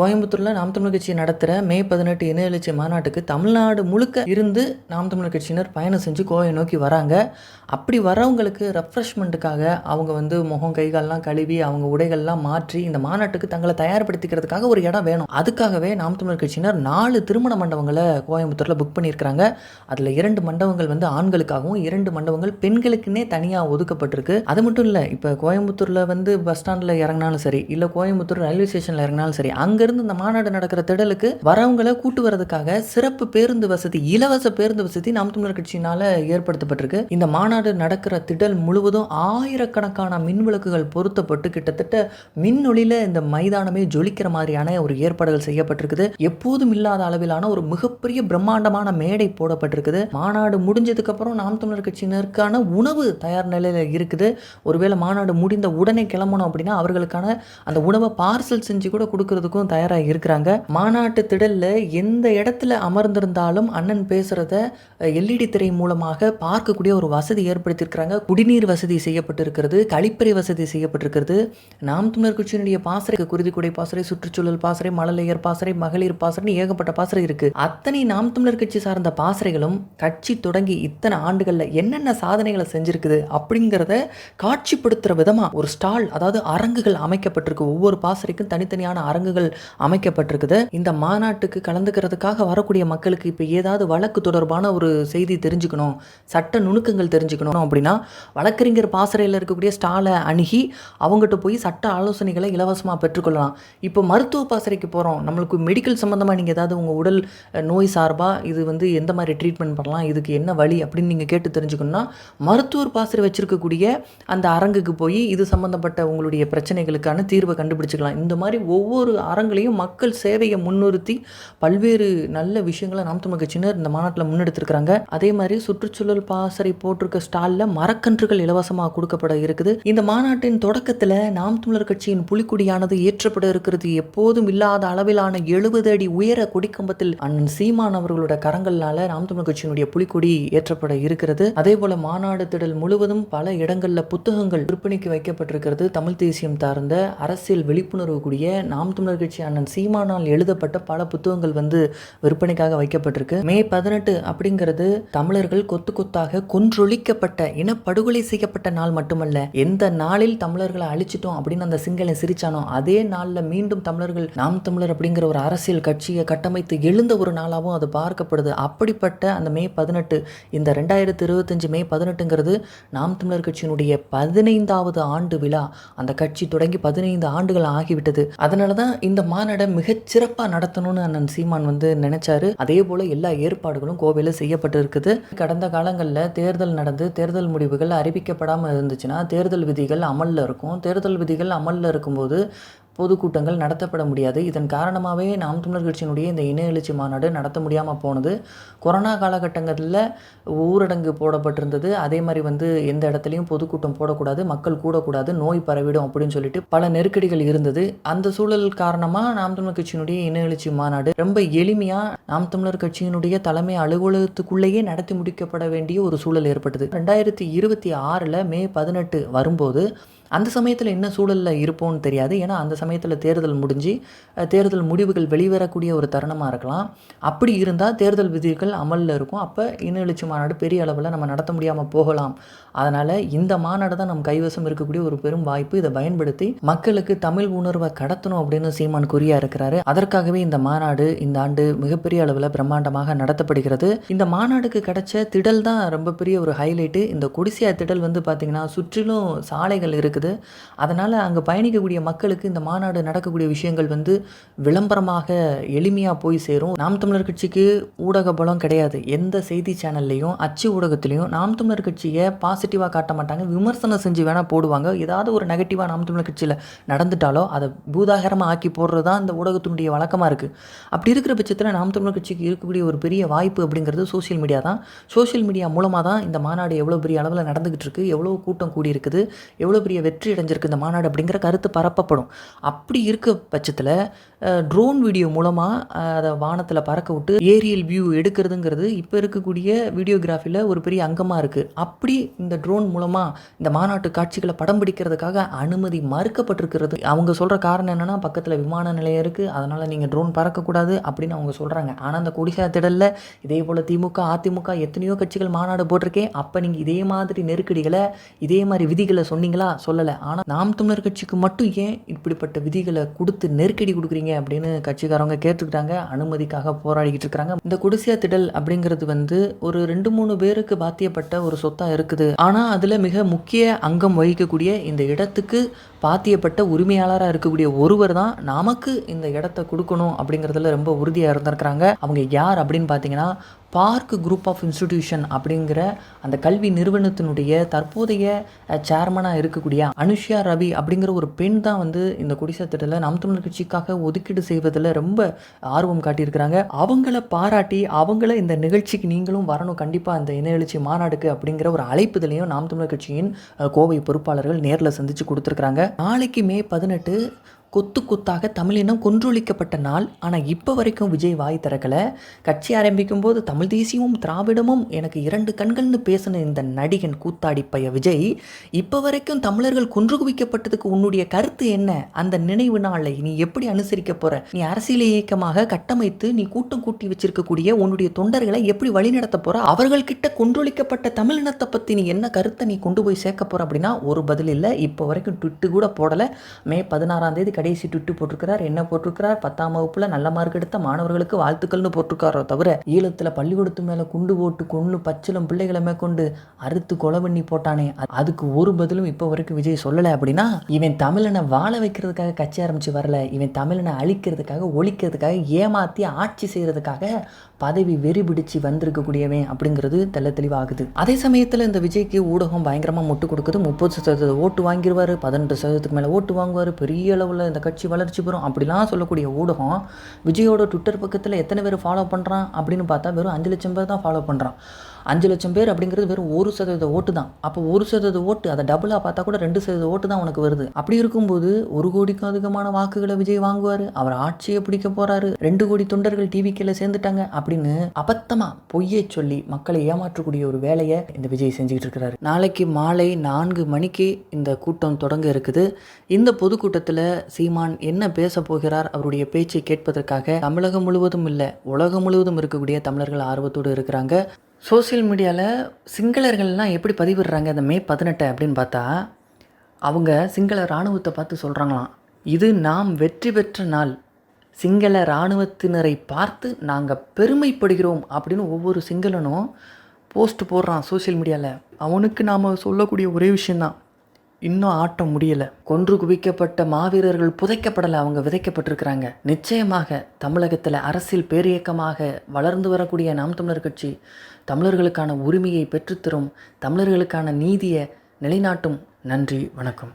கோயம்புத்தூரில் நாம் தமிழர் கட்சி நடத்துகிற மே பதினெட்டு இன எழுச்சி மாநாட்டுக்கு தமிழ்நாடு முழுக்க இருந்து நாம் தமிழர் கட்சியினர் பயணம் செஞ்சு கோவையை நோக்கி வராங்க. அப்படி வரவங்களுக்கு ரெஃப்ரெஷ்மெண்ட்டுக்காக அவங்க வந்து முகம் கைகால்லாம் கழுவி அவங்க உடைகள்லாம் மாற்றி இந்த மாநாட்டுக்கு தங்களை தயார்படுத்திக்கிறதுக்காக ஒரு இடம் வேணும். அதுக்காகவே நாம் தமிழர் கட்சியினர் நாலு திருமண மண்டபங்களை கோயம்புத்தூரில் புக் பண்ணியிருக்கிறாங்க. அதில் இரண்டு மண்டபங்கள் வந்து ஆண்களுக்காகவும் இரண்டு மண்டபங்கள் பெண்களுக்குன்னே தனியாக ஒதுக்கப்பட்டிருக்கு. அது மட்டும் இல்லை இப்போ கோயம்புத்தூரில் வந்து பஸ் ஸ்டாண்டில் இறங்கினாலும் சரி இல்லை கோயம்புத்தூர் ரயில்வே ஸ்டேஷனில் இறங்கினாலும் சரி அங்கே இருந்து இந்த மாநாடு நடக்கிற திடலுக்கு வரவங்களை கூட்டு வரதுக்காக சிறப்பு பேருந்து வசதி இலவச பேருந்து வசதி நாம் தமிழர் கட்சியினால ஏற்படுத்தப்பட்டிருக்கு. இந்த மாநாடு நடக்கிற திடல் முழுவதும் ஆயிரக்கணக்கான மின் விளக்குகள் பொருத்தப்பட்டு கிட்டத்தட்ட மின் இந்த மைதானமே ஜொலிக்கிற மாதிரியான ஒரு ஏற்பாடுகள் செய்யப்பட்டிருக்குது. எப்போதும் இல்லாத அளவிலான ஒரு மிகப்பெரிய பிரம்மாண்டமான மேடை போடப்பட்டிருக்குது. மாநாடு முடிஞ்சதுக்கு அப்புறம் நாம் தமிழர் கட்சியினருக்கான உணவு தயார் நிலையில் இருக்குது. ஒருவேளை மாநாடு முடிந்த உடனே கிளம்பணும் அப்படின்னா அவர்களுக்கான அந்த உணவை பார்சல் செஞ்சு கூட கொடுக்கறதுக்கும் தயாராக இருக்கிறாங்க. மாநாட்டு திடலில் எந்த இடத்துல அமர்ந்திருந்தாலும் அண்ணன் பேசுகிறத எல்இடி திரை மூலமாக பார்க்கக்கூடிய ஒரு வசதி ஏற்படுத்தியிருக்கிறாங்க. குடிநீர் வசதி செய்யப்பட்டிருக்கிறது கழிப்பறை வசதி செய்யப்பட்டிருக்கிறது. நாம் தமிழர் கட்சியினுடைய பாசறை குருதிக்குடை பாசறை சுற்றுச்சூழல் பாசறை மழலையர் பாசறை மகளிர் பாசறை ஏகப்பட்ட பாசறை இருக்கு. அத்தனை நாம் தமிழர் கட்சி சார்ந்த பாசறைகளும் கட்சி தொடங்கி இத்தனை ஆண்டுகளில் என்னென்ன சாதனைகளை செஞ்சிருக்குது அப்படிங்கிறத காட்சிப்படுத்துகிற விதமாக ஒரு ஸ்டால் அதாவது அரங்குகள் அமைக்கப்பட்டிருக்கு. ஒவ்வொரு பாசறைக்கும் தனித்தனியான அரங்குகள் அமைக்கப்பட்டிருக்குது. இந்த மாநாட்டுக்கு கலந்துக்கிறதுக்காக வரக்கூடிய மக்களுக்கு இப்போ ஏதாவது வழக்கு தொடர்பான ஒரு செய்தி தெரிஞ்சுக்கணும் சட்ட நுணுக்கங்கள் தெரிஞ்சுக்கணும் அப்படின்னா வழக்கறிஞர் பாசறையில் இருக்கக்கூடிய ஸ்டாலை அணுகி அவங்ககிட்ட போய் சட்ட ஆலோசனைகளை இலவசமாக பெற்றுக்கொள்ளலாம். இப்போ மருத்துவ பாசறைக்கு போகிறோம் நம்மளுக்கு மெடிக்கல் சம்மந்தமாக நீங்கள் ஏதாவது உங்கள் உடல் நோய் சார்பாக இது வந்து எந்த மாதிரி ட்ரீட்மெண்ட் பண்ணலாம் இதுக்கு என்ன வழி அப்படின்னு நீங்கள் கேட்டு தெரிஞ்சுக்கணும்னா மருத்துவர் பாசறை வச்சுருக்கக்கூடிய அந்த அரங்குக்கு போய் இது சம்மந்தப்பட்ட உங்களுடைய பிரச்சனைகளுக்கான தீர்வை கண்டுபிடிச்சிக்கலாம். இந்த மாதிரி ஒவ்வொரு அரங்கு அரங்குலையும் மக்கள் சேவையை முன்னிறுத்தி பல்வேறு நல்ல விஷயங்களை நாம் தமிழ் கட்சியினர் இந்த மாநாட்டில் முன்னெடுத்திருக்கிறாங்க. அதே மாதிரி சுற்றுச்சூழல் பாசறை போட்டிருக்க ஸ்டாலில் மரக்கன்றுகள் இலவசமாக கொடுக்கப்பட இருக்குது. இந்த மாநாட்டின் தொடக்கத்தில் நாம் தமிழர் கட்சியின் புலிக்குடியானது ஏற்றப்பட இருக்கிறது. எப்போதும் இல்லாத அளவிலான எழுபது அடி உயர கொடிக்கம்பத்தில் அண்ணன் சீமான் அவர்களோட கரங்கள்னால நாம் தமிழர் கட்சியினுடைய புலிக்கொடி ஏற்றப்பட இருக்கிறது. அதே போல மாநாடு திடல் முழுவதும் பல இடங்கள்ல புத்தகங்கள் விற்பனைக்கு வைக்கப்பட்டிருக்கிறது. தமிழ் தேசியம் சார்ந்த அரசியல் விழிப்புணர்வு கூடிய நாம் தமிழர் கட்சி அண்ணன் சீமானால் எழுதப்பட்ட பல புத்தகங்கள் வந்து விற்பனைக்காக வைக்கப்பட்டிருக்கு. மே பதினெட்டு அப்படிங்கிறது தமிழர்கள் கொத்து கொத்தாக கொன்றொழிக்கப்பட்ட இனப்படுகொலை செய்யப்பட்ட நாள் மட்டுமல்ல எந்த நாளில் தமிழர்களை அழிச்சிட்டோம் அப்படின்னு அந்த சிங்களன் சிரிச்சானோ அதே நாளில் மீண்டும் தமிழர்கள் நாம் தமிழர் அப்படிங்கிற ஒரு அரசியல் கட்சியை கட்டமைத்து எழுந்த ஒரு நாளாகவும் அது பார்க்கப்படுது. அப்படிப்பட்ட அந்த மே பதினெட்டு இந்த ரெண்டாயிரத்தி இருபத்தஞ்சு மே பதினெட்டுங்கிறது நாம் தமிழர் கட்சியினுடைய பதினைந்தாவது ஆண்டு விழா. அந்த கட்சி தொடங்கி பதினைந்து ஆண்டுகள் ஆகிவிட்டது. அதனால தான் இந்த மாநாடை மிகச்சிறப்பாக நடத்தணும்னு அண்ணன் சீமான் வந்து நினைச்சாரு. அதே போல எல்லா ஏற்பாடுகளும் கோவையில் செய்யப்பட்டு இருக்குது கடந்த காலங்களில் தேர்தல் நடந்து தேர்தல் முடிவுகள் அறிவிக்கப்படாமல் இருந்துச்சுன்னா தேர்தல் விதிகள் அமலில் இருக்கும். தேர்தல் விதிகள் அமலில் இருக்கும்போது பொதுக்கூட்டங்கள் நடத்தப்பட முடியாது. இதன் காரணமாகவே நாம் தமிழர் கட்சியினுடைய இந்த இன எழுச்சி மாநாடு நடத்த முடியாமல் போனது. கொரோனா காலகட்டங்களில் ஊரடங்கு போடப்பட்டிருந்தது. அதே மாதிரி வந்து எந்த இடத்துலையும் பொதுக்கூட்டம் போடக்கூடாது மக்கள் கூடக்கூடாது நோய் பரவிடும் அப்படின்னு சொல்லிட்டு பல நெருக்கடிகள் இருந்தது. அந்த சூழல் காரணமாக நாம் தமிழர் கட்சியினுடைய இன எழுச்சி மாநாடு ரொம்ப எளிமையாக நாம் தமிழர் கட்சியினுடைய தலைமை அலுவலகத்துக்குள்ளேயே நடத்தி முடிக்கப்பட வேண்டிய ஒரு சூழல் ஏற்பட்டது. ரெண்டாயிரத்தி இருபத்தி ஆறில் மே பதினெட்டு வரும்போது அந்த சமயத்தில் என்ன சூழலில் இருப்போம்னு தெரியாது. ஏன்னா அந்த சமயத்தில் தேர்தல் முடிஞ்சு தேர்தல் முடிவுகள் வெளிவரக்கூடிய ஒரு தருணமாக இருக்கலாம். அப்படி இருந்தால் தேர்தல் விதிகள் அமலில் இருக்கும். அப்போ இன்னெழுச்சி மாநாடு பெரிய அளவில் நம்ம நடத்த முடியாமல் போகலாம். அதனால் இந்த மாநாடு தான் நம் கைவசம் இருக்கக்கூடிய ஒரு பெரும் வாய்ப்பு. இதை பயன்படுத்தி மக்களுக்கு தமிழ் உணர்வை கடத்தணும் அப்படின்னு சீமான் குறியா இருக்கிறாரு. அதற்காகவே இந்த மாநாடு இந்த ஆண்டு மிகப்பெரிய அளவில் பிரம்மாண்டமாக நடத்தப்படுகிறது. இந்த மாநாடுக்கு கிடைச்ச திடல் தான் ரொம்ப பெரிய ஒரு ஹைலைட்டு இந்த கொடிசியா திடல் வந்து பார்த்திங்கன்னா சுற்றிலும் சாலைகள் இருக்குது. அதனால் அங்கே பயணிக்கக்கூடிய மக்களுக்கு இந்த மாநாடு நடக்கக்கூடிய விஷயங்கள் வந்து விளம்பரமாக எளிமையாக போய் சேரும். நாம் தமிழர் கட்சிக்கு ஊடக பலம் கிடையாது. எந்த செய்தி சேனல்லையும் அச்சு ஊடகத்துலேயும் நாம் தமிழர் கட்சியை பாசிட்டிவாக காட்ட மாட்டாங்க. விமர்சனம் செஞ்சு வேணால் போடுவாங்க. ஏதாவது ஒரு நெகட்டிவாக நாம் தமிழர் கட்சியில் நடந்துட்டாலோ அதை பூதாகரமாக ஆக்கி போடுறது தான் இந்த ஊடகத்தினுடைய வழக்கமாக இருக்குது அப்படி இருக்கிற பட்சத்தில் நாம் தமிழர் கட்சிக்கு இருக்கக்கூடிய ஒரு பெரிய வாய்ப்பு அப்படிங்கிறது சோஷியல் மீடியா தான். சோசியல் மீடியா மூலமாக தான் இந்த மாநாடு எவ்வளோ பெரிய அளவில் நடந்துக்கிட்டு இருக்கு எவ்வளோ கூட்டம் கூடியிருக்குது எவ்வளோ பெரிய வெற்றி அடைஞ்சிருக்கு இந்த மாநாடு அப்படிங்கிற கருத்து பரப்பப்படும். அப்படி இருக்க பட்சத்தில் ட்ரோன் வீடியோ மூலமாக அதை வானத்தில் பறக்க விட்டு ஏரியல் வியூ எடுக்கிறதுங்கிறது இப்போ இருக்கக்கூடிய வீடியோகிராஃபியில் ஒரு பெரிய அங்கமாக இருக்குது அப்படி இந்த ட்ரோன் மூலமாக இந்த மாநாட்டு காட்சிகளை படம் பிடிக்கிறதுக்காக அனுமதி மறுக்கப்பட்டிருக்கிறது. அவங்க சொல்கிற காரணம் என்னென்னா பக்கத்தில் விமான நிலையம் இருக்குது அதனால் நீங்கள் ட்ரோன் பறக்கக்கூடாது அப்படின்னு அவங்க சொல்கிறாங்க ஆனால் அந்த கொடிசா திடலில் இதே போல் திமுக அதிமுக எத்தனையோ கட்சிகள் மாநாடு போட்டிருக்கேன் அப்போ நீங்கள் இதே மாதிரி நெருக்கடிகளை இதே மாதிரி விதிகளை சொன்னீங்களா? சொல்லலை. ஆனால் நாம் தமிழர் கட்சிக்கு மட்டும் ஏன் இப்படிப்பட்ட விதிகளை கொடுத்து நெருக்கடி கொடுக்குறீங்க அப்படின்னு கட்சிக்காரவங்க கேட்டுக்கிட்டாங்க. அனுமதிக்காக போராடிக்கிட்டு இருக்கிறாங்க இந்த குடிசையா திடல் அப்படிங்கிறது வந்து ஒரு ரெண்டு மூணு பேருக்கு பாத்தியப்பட்ட ஒரு சொத்தாக இருக்குது. ஆனால் அதில் மிக முக்கிய அங்கம் வகிக்கக்கூடிய இந்த இடத்துக்கு பாத்தியப்பட்ட உரிமையாளராக இருக்கக்கூடிய ஒருவர் தான் நமக்கு இந்த இடத்த கொடுக்கணும் அப்படிங்கிறதுல ரொம்ப உறுதியாக இருந்திருக்கிறாங்க. அவங்க யார் அப்படின்னு பார்த்தீங்கன்னா பார்க் குரூப் ஆஃப் இன்ஸ்டிடியூஷன் அப்படிங்கிற அந்த கல்வி நிறுவனத்தினுடைய தற்போதைய சேர்மனாக இருக்கக்கூடிய அனுஷ்யா ரவி அப்படிங்கிற ஒரு பெண் தான் வந்து இந்த குடிசத்திட்டத்தில் நாம் தமிழர் கட்சிக்காக ஒதுக்கீடு செய்வதில் ரொம்ப ஆர்வம் காட்டியிருக்கிறாங்க. அவங்கள பாராட்டி அவங்கள இந்த நிகழ்ச்சிக்கு நீங்களும் வரணும். கண்டிப்பாக இந்த இன எழுச்சி மாநாடுக்கு அப்படிங்கிற ஒரு அழைப்புதலையும் நாம் தமிழர் கட்சியின் கோவை பொறுப்பாளர்கள் நேரில் சந்தித்து கொடுத்துருக்குறாங்க. நாளைக்கு மே பதினெட்டு கொத்து கொத்தாக தமிழினம் கொன்றொழிக்கப்பட்ட நாள். ஆனால் இப்போ வரைக்கும் விஜய் வாய் திறக்கலை. கட்சி ஆரம்பிக்கும் போது தமிழ் தேசியமும் திராவிடமும் எனக்கு இரண்டு கண்கள்னு பேசின இந்த நடிகன் கூத்தாடி பைய விஜய் இப்போ வரைக்கும் தமிழர்கள் கொன்று குவிக்கப்பட்டதுக்கு உன்னுடைய கருத்து என்ன? அந்த நினைவு நாளை நீ எப்படி அனுசரிக்க போற? நீ அரசியல் இயக்கமாக கட்டமைத்து நீ கூட்டம் கூட்டி வச்சிருக்கக்கூடிய உன்னுடைய தொண்டர்களை எப்படி வழிநடத்த போற? அவர்கள் கிட்ட கொன்றொழிக்கப்பட்ட தமிழினத்தை பற்றி நீ என்ன கருத்தை நீ கொண்டு போய் சேர்க்க போற அப்படின்னா ஒரு பதில் இல்லை. இப்போ வரைக்கும் ட்விட்டு கூட போடலை. மே பதினாறாம் தேதி கடைசி ட்விட்டு போட்டிருக்கிறார் என்ன போட்டிருக்கிறார் பத்தாம் வகுப்புல நல்ல மார்க் எடுத்த மாணவர்களுக்கு வாழ்த்துக்கள்னு போட்டிருக்காரோ தவிர ஈழத்தில் பள்ளிக்கூடத்து மேலே குண்டு போட்டு கொண்டு பச்சிலம் பிள்ளைகளை மேற்கொண்டு அறுத்து கொலை பண்ணி போட்டானே. அதுக்கு ஒரு பதிலும் இப்போ வரைக்கும் விஜய் சொல்லலை அப்படின்னா இவன் தமிழனை வாழ வைக்கிறதுக்காக கட்சி ஆரம்பிச்சு வரல இவன் தமிழனை அழிக்கிறதுக்காக ஒழிக்கிறதுக்காக ஏமாத்தி ஆட்சி செய்யறதுக்காக பதவி வெறி பிடிச்சு வந்திருக்கக்கூடியவன் அப்படிங்கிறது தெல்ல தெளிவாகுது. அதே சமயத்தில் இந்த விஜய்க்கு ஊடகம் பயங்கரமாக முட்டு கொடுக்குது. முப்பது சதவீத ஓட்டு வாங்கிடுவார் பதினெட்டு சதவீதத்துக்கு மேலே ஓட்டு வாங்குவார் பெரிய அளவில் இந்த கட்சி வளர்ச்சி பெறும் அப்படிலாம் சொல்லக்கூடிய ஊடகம் விஜயோட ட்விட்டர் பக்கத்தில் எத்தனை பேர் ஃபாலோ பண்ணுறான் அப்படின்னு பார்த்தா வெறும் அஞ்சு லட்சம் பேர் தான் ஃபாலோ பண்ணுறான் அஞ்சு லட்சம் பேர் அப்படிங்கிறது வெறும் ஒரு சதவீத ஓட்டு தான். அப்போ ஒரு சதவீத ஓட்டு அதை டபுளாக பார்த்தா கூட ரெண்டு சதவீத ஓட்டு தான் உனக்கு வருது. அப்படி இருக்கும்போது ஒரு கோடிக்கும் அதிகமான வாக்குகளை விஜய் வாங்குவார். அவர் ஆட்சியை பிடிக்க போகிறாரு ரெண்டு கோடி தொண்டர்கள் டிவி டிவிக்கில் சேர்ந்துட்டாங்க அப்படின்னு அபத்தமாக பொய்யை சொல்லி மக்களை ஏமாற்றக்கூடிய ஒரு வேலையை இந்த விஜய் செஞ்சுக்கிட்டு இருக்கிறாரு. நாளைக்கு மாலை நான்கு மணிக்கு இந்த கூட்டம் தொடங்க இருக்குது. இந்த பொதுக்கூட்டத்தில் சீமான் என்ன பேச போகிறார் அவருடைய பேச்சை கேட்பதற்காக தமிழகம் முழுவதும் இல்லை உலகம் முழுவதும் இருக்கக்கூடிய தமிழர்கள் ஆர்வத்தோடு இருக்கிறாங்க. சோஷியல் மீடியாவில் சிங்களர்கள்லாம் எப்படி பதிவிடுறாங்க? இந்த மே பதினெட்டு அப்படின்னு பார்த்தா அவங்க சிங்கள இராணுவத்தை பார்த்து சொல்கிறாங்களாம் இது நாம் வெற்றி பெற்ற நாள். சிங்கள இராணுவத்தினரை பார்த்து நாங்கள் பெருமைப்படுகிறோம் அப்படின்னு ஒவ்வொரு சிங்களனும் போஸ்ட் போடுறான் சோஷியல் மீடியாவில் அவனுக்கு நாம் சொல்லக்கூடிய ஒரே விஷயந்தான் இன்னும் ஆட்டம் முடியலை. கொன்று குவிக்கப்பட்ட மாவீரர்கள் புதைக்கப்படலை அவங்க விதைக்கப்பட்டிருக்கிறாங்க. நிச்சயமாக தமிழகத்தில் அரசியல் பேரியக்கமாக வளர்ந்து வரக்கூடிய நாம் தமிழர் கட்சி தமிழர்களுக்கான உரிமையை பெற்றுத்தரும் தமிழர்களுக்கான நீதியை நிலைநாட்டும். நன்றி வணக்கம்.